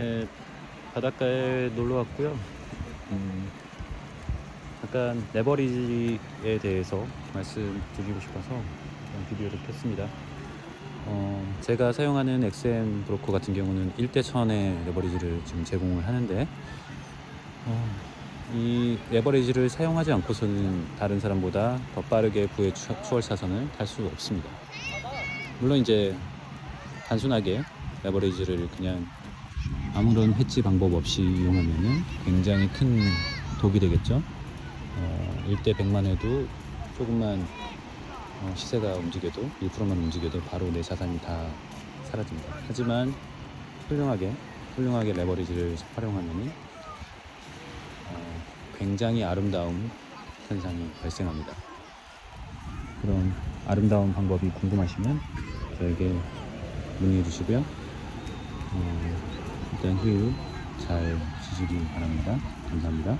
예, 바닷가에 놀러 왔고요. 음, 약간 레버리지에 대해서 말씀드리고 싶어서 비디오를 켰습니다. 어, 제가 사용하는 XM 브로커 같은 경우는 1대 1000의 레버리지를 지금 제공을 하는데 어, 이 레버리지를 사용하지 않고서는 다른 사람보다 더 빠르게 부의 추- 추월 차선을 탈 수 없습니다. 물론 이제 단순하게 레버리지를 그냥 아무런 해치 방법 없이 이용하면은 굉장히 큰 독이 되겠죠. 어, 1대 100만 해도 조금만 어, 시세가 움직여도 1%만 움직여도 바로 내 자산이 다 사라집니다. 하지만 훌륭하게 훌륭하게 레버리지를 활용하면은 어, 굉장히 아름다운 현상이 발생합니다. 그런 아름다운 방법이 궁금하시면 저에게 문의해 주시고요. 어, 일단 후유 잘 지시기 바랍니다. 감사합니다.